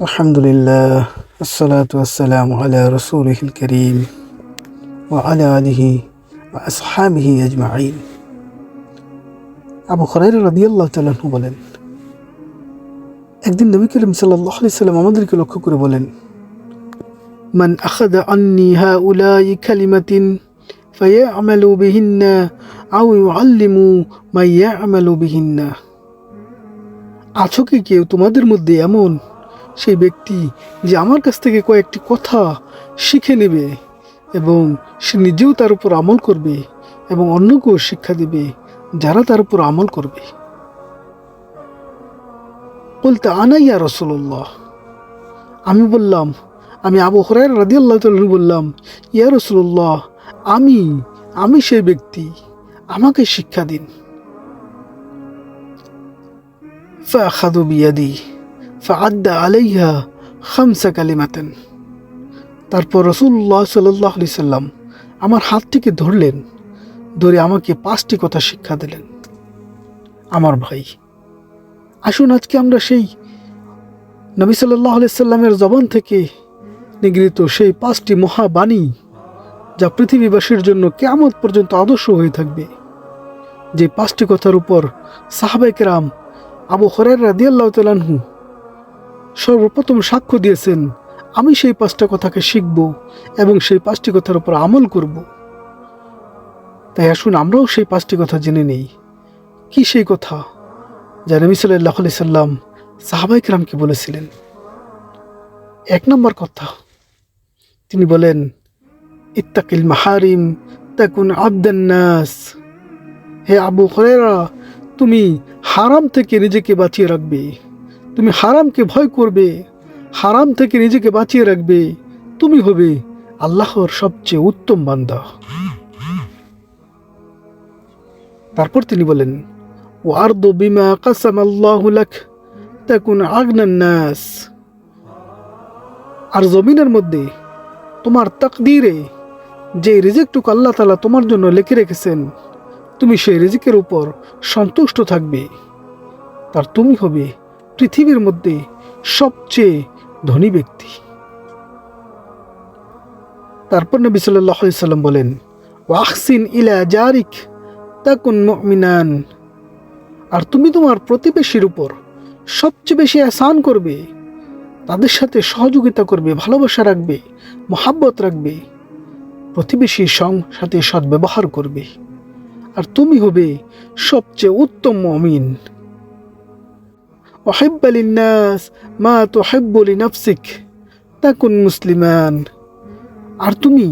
الحمد لله الصلاة والسلام على رسوله الكريم وعلى آله وأصحابه أجمعين আবু খরাইর রাদিয়াল্লাহ তালাহু বলেন একদিন নবী করিম সাল্লাহ আলি সাল্লাম আমাদেরকে লক্ষ্য করে বলেন من أخذ عني هؤلاء كلمة فيعمل بهن أو يعلم من يعمل بهن আছো কি কেউ তোমাদের মধ্যে এমন সেই ব্যক্তি যে আমার কাছ থেকে কয়েকটি কথা শিখে নেবে এবং সে নিজেও তার উপর আমল করবে এবং অন্যকেও শিক্ষা দেবে যারা তার উপর আমল করবে। বলতে আনাইয়া রসুল্লাহ আমি বললাম, আমি আবু হরাই রাজি আল্লাহ বললাম, ইয়া রসুল্লাহ আমি আমি সেই ব্যক্তি, আমাকে শিক্ষা দিন। ফা খাদু বিয়াদি। ফাআদ্দা আলাইহা খামসা কালিমাতেন তারপর রসুল্লাহ সাল্লাহ সাল্লাম আমার হাতটিকে ধরলেন, ধরে আমাকে পাঁচটি কথা শিক্ষা দিলেন। আমার ভাই, আসুন আজকে আমরা সেই নবী সাল্লাহ সাল্লামের জবান থেকে নিগৃহীত সেই পাঁচটি মহাবাণী যা পৃথিবীবাসীর জন্য কেমন পর্যন্ত আদর্শ হয়ে থাকবে। যে পাঁচটি কথার উপর সাহাবেকরাম আবু হরের রাদিয়াল্লাহ তালাহু সর্বপ্রথম সাক্ষ্য দিয়েছেন, আমি সেই পাঁচটা কথাকে শিখব এবং সেই পাঁচটি কথার উপর আমল করব। তাই আসুন আমরাও সেই পাঁচটি কথা জেনে নেই। কি সেই কথা যা নবী সাল্লাহ আলি সাল্লাম সাহাবাইকরামকে বলেছিলেন? এক নম্বর কথা, তিনি বলেন, ইত্তাকিল মাহারিম তাকুন আবদান্নাস হে আবু হরেরা তুমি হারাম থেকে নিজেকে বাঁচিয়ে রাখবে। তুমি হারামকে ভয় করবে, হারাম থেকে নিজেকে বাঁচিয়ে রাখবে, তুমি হবে আল্লাহর সবচেয়ে উত্তম বান্দা। তারপর তিনি বলেন ও আর্দ বিমা কাসাম আল্লাহ তাকুন নাস। আর জমিনের মধ্যে তোমার তাকদিরে যে রিজেক্টুক আল্লাহ তালা তোমার জন্য লেখে রেখেছেন, তুমি সেই রিজিকের উপর সন্তুষ্ট থাকবে। তার তুমি হবে পৃথিবীর মধ্যে সবচেয়ে ধনী ব্যক্তি। তারপর নবী সাল্লাহ সাল্লাম বলেন ওয়াহসিন ইলা জারিক, তাকুন মিনান আর তুমি তোমার প্রতিবেশীর উপর সবচেয়ে বেশি আসান করবে, তাদের সাথে সহযোগিতা করবে, ভালোবাসা রাখবে, মহাব্বত রাখবে প্রতিবেশীর সং সাথে সদ্ব্যবহার করবে। আর তুমি হবে সবচেয়ে উত্তম মমিন। ওহেব্বালিনাস মা তো হেব্বলি নাফসিক তাকুন মুসলিমান আর তুমি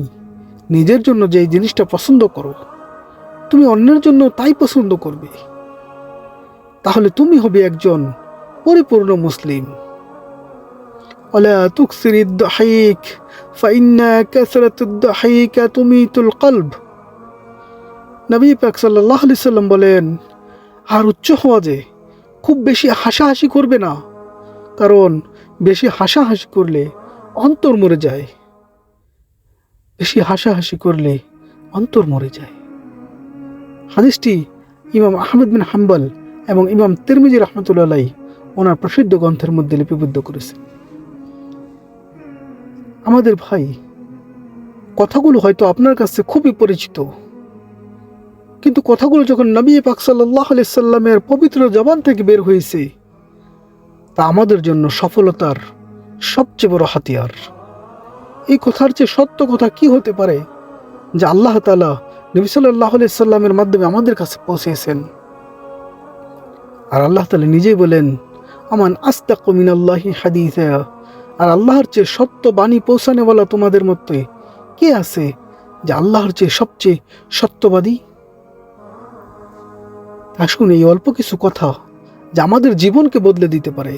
নিজের জন্য যে জিনিসটা পছন্দ করো তুমি অন্যের জন্য তাই পছন্দ করবে তাহলে তুমি হবে একজন পরিপূর্ণ মুসলিম ولا تكثر الضحيك فإن كثرة الضحيك تميت القلب নবী পাক সাল্লাহ আলি সাল্লাম বলেন আর উচ্চ হওয়া যে খুব বেশি হাসাহাসি করবে না। কারণ বেশি হাসাহাসি করলে অন্তর মরে যায়। বেশি হাসাহাসি করলে অন্তর মরে যায়। হাদিসটি ইমাম আহমেদ বিন হাম্বল এবং ইমাম তিরমিজি রহমতুল্লাহ ওনার প্রসিদ্ধ গ্রন্থের মধ্যে লিপিবদ্ধ করেছেন। আমাদের ভাই কথাগুলো হয়তো আপনার কাছে খুবই পরিচিত। কিন্তু কথাগুলো যখন নবী পাক সাল্লাহ সাল্লামের পবিত্র জবান থেকে বের হয়েছে, তা আমাদের জন্য সফলতার সবচেয়ে বড় হাতিয়ার। এই কথার চেয়ে সত্য কথা কি হতে পারে যে আল্লাহ তালা নবী সাল্লাহ সাল্লামের মাধ্যমে আমাদের কাছে পৌঁছেছেন? আর আল্লাহ তালা নিজেই বলেন, আমান আস্তাক মিনাল্লাহি হাদিসা আর আল্লাহর চেয়ে সত্য বাণী পৌঁছানেওয়ালা তোমাদের মধ্যে কে আছে যে আল্লাহর চেয়ে সবচেয়ে সত্যবাদী? আসুন এই অল্প কিছু কথা যা আমাদের জীবনকে বদলে দিতে পারে।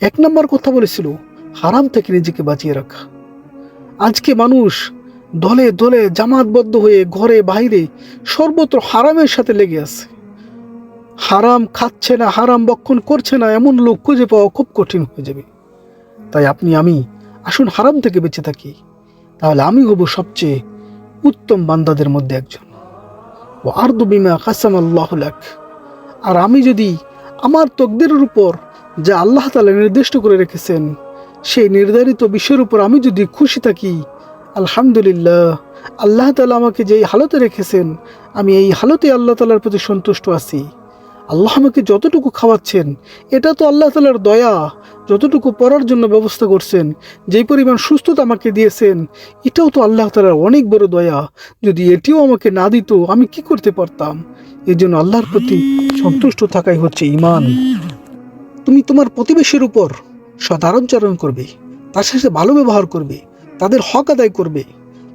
এক নম্বর কথা বলেছিল, হারাম থেকে নিজেকে বাঁচিয়ে রাখা। আজকে মানুষ দলে দলে জামাতবদ্ধ হয়ে ঘরে বাইরে সর্বত্র হারামের সাথে লেগে আছে। হারাম খাচ্ছে না, হারাম বক্ষণ করছে না, এমন লোক খুঁজে পাওয়া খুব কঠিন হয়ে যাবে। তাই আপনি, আমি আসুন হারাম থেকে বেঁচে থাকি। তাহলে আমি হব সবচেয়ে উত্তম বান্দাদের মধ্যে একজন। ও আর্দ বিমা কাসাম আল্লাহ আর আমি যদি আমার তকদিরের উপর যা আল্লাহ তালা নির্দিষ্ট করে রেখেছেন, সেই নির্ধারিত বিষয়ের উপর আমি যদি খুশি থাকি, আলহামদুলিল্লাহ, আল্লাহ তালা আমাকে যেই হালতে রেখেছেন, আমি এই হালতে আল্লাহ তালার প্রতি সন্তুষ্ট আছি। আল্লাহ আমাকে যতটুকু খাওয়াচ্ছেন, এটা তো আল্লাহ তালার দয়া, যতটুকু পড়ার জন্য ব্যবস্থা করছেন, যেই পরিমাণ সুস্থতা আমাকে দিয়েছেন, এটাও তো আল্লাহ তালার অনেক বড় দয়া। যদি এটিও আমাকে না দিত, আমি কি করতে পারতাম? এই জন্য আল্লাহর প্রতি সন্তুষ্ট থাকাই হচ্ছে ইমান তুমি তোমার প্রতিবেশীর উপর সদারঞ্চরণ করবে, তার সাথে ভালো ব্যবহার করবে, তাদের হক আদায় করবে,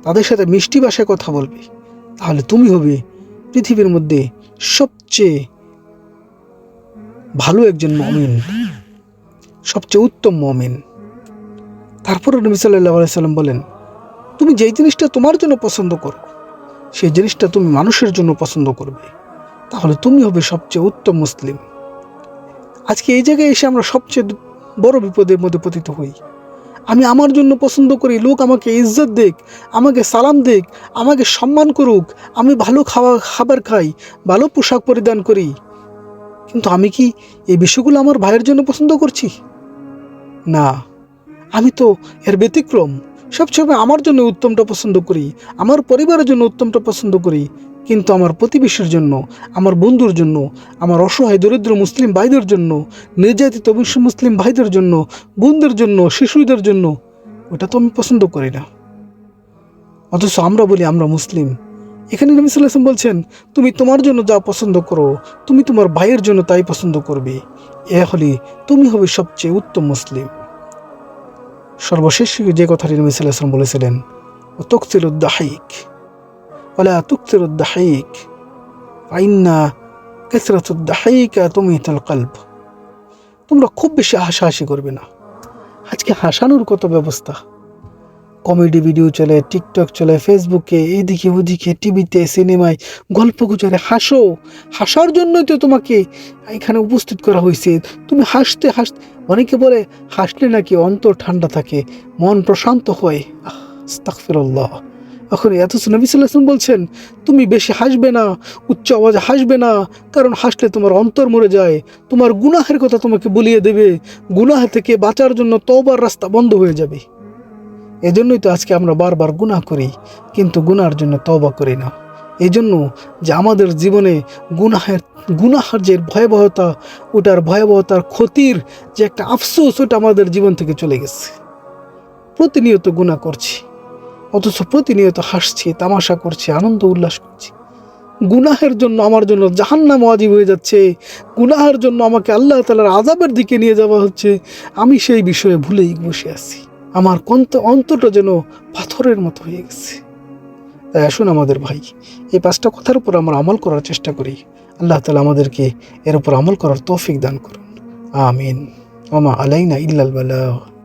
তাদের সাথে মিষ্টি ভাষায় কথা বলবে, তাহলে তুমি হবে পৃথিবীর মধ্যে সবচেয়ে ভালো একজন মমিন, সবচেয়ে উত্তম মমিন। তারপরে নবী সাল্লাহ সাল্লাম বলেন, তুমি যেই জিনিসটা তোমার জন্য পছন্দ করো, সেই জিনিসটা তুমি মানুষের জন্য পছন্দ করবে। তাহলে তুমি হবে সবচেয়ে উত্তম মুসলিম। আজকে এই জায়গায় এসে আমরা সবচেয়ে বড় বিপদের মধ্যে পতিত হই। আমি আমার জন্য পছন্দ করি, লোক আমাকে ইজ্জত দেখ, আমাকে সালাম দেখ, আমাকে সম্মান করুক, আমি ভালো খাওয়া, খাবার খাই, ভালো পোশাক পরিধান করি। কিন্তু আমি কি এই বিষয়গুলো আমার ভাইয়ের জন্য পছন্দ করছি? না, আমি তো এর ব্যতিক্রম। সবসময় আমার জন্য উত্তমটা পছন্দ করি, আমার পরিবারের জন্য উত্তমটা পছন্দ করি, কিন্তু আমার প্রতিবেশীর জন্য, আমার বন্ধুর জন্য, আমার অসহায় দরিদ্র মুসলিম ভাইদের জন্য, নির্যাতিত বিশ্ব মুসলিম ভাইদের জন্য, বোনদের জন্য, শিশুদের জন্য, ওটা তো আমি পছন্দ করি না। অথচ আমরা বলি আমরা মুসলিম। এখানে নবী সাল্লাম বলছেন, তুমি তোমার জন্য যা পছন্দ করো, তুমি তোমার ভাইয়ের জন্য তাই পছন্দ করবে। এ হলে তুমি হবে সবচেয়ে উত্তম মুসলিম। সর্বশেষ যে কথাটি নবী সাল্লাম বলেছিলেন ও তকসিলুদ্দাহিক ওলা তুকসিরুদ্দাহিক আইন্না কেসরাতুদ্দাহিকা তুমি তাল কল্প তোমরা খুব বেশি হাসাহাসি করবে না। আজকে হাসানোর কত ব্যবস্থা? কমেডি ভিডিও চলে টিকটক চলে ফেসবুকে এইদিকে ওদিকে টিভিতে সিনেমায় গল্প গুজরে, হাসো। হাসার জন্যই তো তোমাকে এখানে উপস্থিত করা হয়েছে। তুমি হাসতে হাসতে, অনেকে বলে হাসলে নাকি অন্তর ঠান্ডা থাকে, মন প্রশান্ত হয়। আস্তাকফিরল্লাহ এখন এত নবী সাল্লাম বলছেন, তুমি বেশি হাসবে না, উচ্চ আওয়াজে হাসবে না, কারণ হাসলে তোমার অন্তর মরে যায়। তোমার গুনাহের কথা তোমাকে বলিয়ে দেবে। গুনাহ থেকে বাঁচার জন্য তবার রাস্তা বন্ধ হয়ে যাবে। এজন্যই তো আজকে আমরা বারবার গুনাহ করি, কিন্তু গুনার জন্য তবা করি না। এই জন্য যে আমাদের জীবনে গুনাহের, গুনাহার যে ভয়াবহতা, ওটার ভয়াবহতার ক্ষতির যে একটা আফসোস, ওটা আমাদের জীবন থেকে চলে গেছে। প্রতিনিয়ত গুণা করছি, অথচ প্রতিনিয়ত হাসছি, তামাশা করছি, আনন্দ উল্লাস করছি। গুনাহের জন্য আমার জন্য জাহান্নাম ওয়াজিব হয়ে যাচ্ছে, গুনাহের জন্য আমাকে আল্লাহ তালার আজাবের দিকে নিয়ে যাওয়া হচ্ছে, আমি সেই বিষয়ে ভুলেই বসে আছি। আমার কন্ত অন্তরটা যেন পাথরের মতো হয়ে গেছে। তাই আসুন আমাদের ভাই, এই পাঁচটা কথার উপর আমরা আমল করার চেষ্টা করি। আল্লাহ তালা আমাদেরকে এর উপর আমল করার তৌফিক দান করুন। আমিন। ওমা আলাইনা ইল্লাল বালাগ